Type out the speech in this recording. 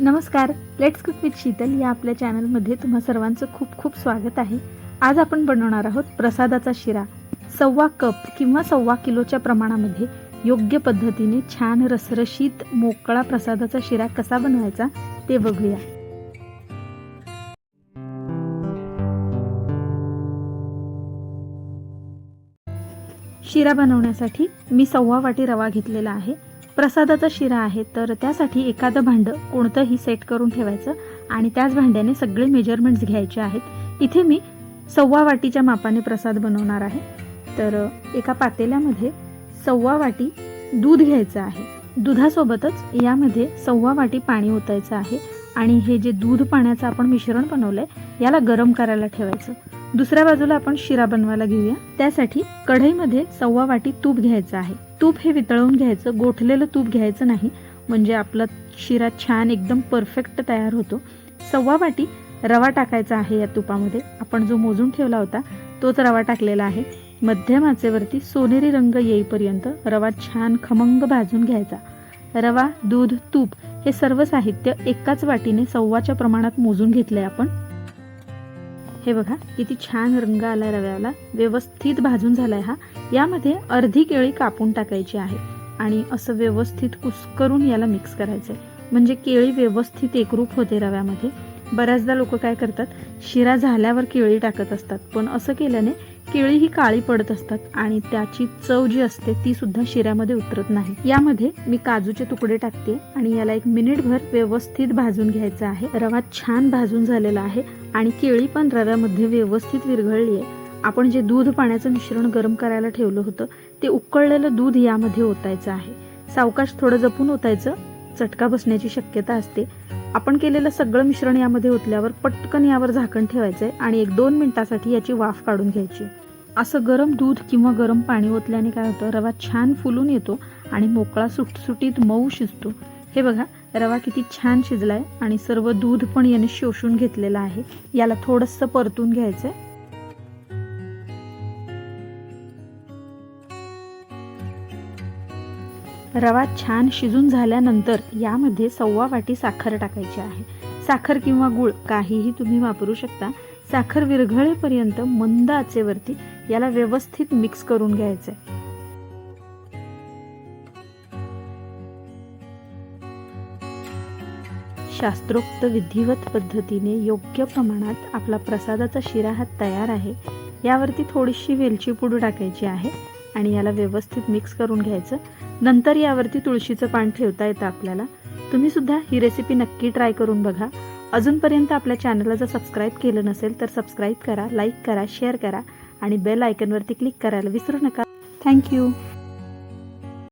नमस्कार. Let's cook with Sheetal या आपल्या चॅनलमध्ये तुम्हा सर्वांचं खूप खूप स्वागत आहे. आज आपण बनवणार आहोत प्रसादाचा शिरा. सव्वा कप किंवा सव्वा किलोच्या प्रमाणामध्ये योग्य पद्धतीने छान रसरशीत मोकळा प्रसादाचा शिरा कसा बनवायचा ते बघूया. शिरा बनवण्यासाठी मी सव्वा वाटी रवा घेतलेला आहे. प्रसादाचा शिरा आहे तर त्यासाठी एखादं भांडं कोणतंही सेट करून ठेवायचं आणि त्याच भांड्याने सगळे मेजरमेंट्स घ्यायचे आहेत. इथे मी सव्वा वाटीच्या मापाने प्रसाद बनवणार आहे. तर एका पातेल्यामध्ये सव्वा वाटी दूध घ्यायचं आहे. दुधासोबतच यामध्ये सव्वा वाटी पाणी ओतायचं आहे आणि हे जे दूध पाण्याचं आपण मिश्रण बनवलं आहे याला गरम करायला ठेवायचं. दुसऱ्या बाजूला आपण शिरा बनवायला घेऊया. त्यासाठी कढईमध्ये सव्वा वाटी तूप घ्यायचं आहे. तूप हे वितळवून घ्यायचं गोठलेलं तूप घ्यायचं नाही. म्हणजे आपला शिरा छान एकदम परफेक्ट तयार होतो. सव्वा वाटी रवा टाकायचा आहे या तुपामध्ये. आपण जो मोजून ठेवला होता तोच रवा टाकलेला आहे. मध्यम आचेवरती सोनेरी रंग येईपर्यंत रवा छान खमंग भाजून घ्यायचा. रवा दूध तूप हे सर्व साहित्य एकाच वाटीने सव्वाच्या प्रमाणात मोजून घेतलंय आपण. हे बघा किती छान रंग आलाय रव्याला. व्यवस्थित भाजून झालाय हा. यामध्ये अर्धी केळी कापून टाकायची आहे. आणि असं व्यवस्थित कुस्करून याला मिक्स करायचंय. म्हणजे केळी व्यवस्थित एकरूप होते रव्यामध्ये. बऱ्याचदा लोक काय करतात शिरा झाल्यावर केळी टाकत असतात. पण असं केल्याने केळी ही काळी पडत असतात आणि त्याची चव जी असते ती सुद्धा शिऱ्यामध्ये उतरत नाही. यामध्ये मी काजूचे तुकडे टाकते आणि याला एक मिनिटभर व्यवस्थित भाजून घ्यायचा आहे. रवा छान भाजून झालेला आहे आणि केळी पण रव्यामध्ये व्यवस्थित विरघळली आहे. आपण जे दूध पाण्याचं मिश्रण गरम करायला ठेवलं होतं ते उकळलेलं दूध यामध्ये ओतायचं आहे. सावकाश थोडं जपून ओतायचं चटका बसण्याची शक्यता असते. आपण केलेलं सगळं मिश्रण यामध्ये ओतल्यावर पटकन यावर झाकण ठेवायचंय आणि एक दोन मिनिटासाठी याची वाफ काढून घ्यायची. असं गरम दूध किंवा गरम पाणी ओतल्याने काय होतं? रवा छान फुलून येतो आणि मोकळा सुटसुटीत मऊ शिजतो. हे बघा रवा किती छान शिजलाय आणि सर्व दूध पण याने शोषून घेतलेलं आहे. याला थोडंसं परतून घ्यायचं आहे रवा छान शिजून झाल्यानंतर यामध्ये सव्वा वाटी साखर टाकायची आहे. साखर किंवा गूळ काहीही तुम्ही वापरू शकता. साखर विरघळेपर्यंत मंद आचेवरती याला व्यवस्थित मिक्स करून घ्यायचंय. शास्त्रोक्त विधिवत पद्धतीने योग्य प्रमाणात आपला प्रसादाचा शिरा हा तयार आहे. यावरती थोडीशी वेलची पूड टाकायची आहे. आणि याला व्यवस्थित मिक्स करून घ्यायचं. नंतर यावरती तुळशीचं पान ठेवता येतं आपल्याला. तुम्ही सुद्धा ही रेसिपी नक्की ट्राय करून बघा. अजूनपर्यंत आपल्या चॅनलला जर सबस्क्राईब केलं नसेल तर सबस्क्राईब करा लाईक करा शेअर करा आणि बेल आयकनवरती क्लिक करायला विसरू नका. थँक्यू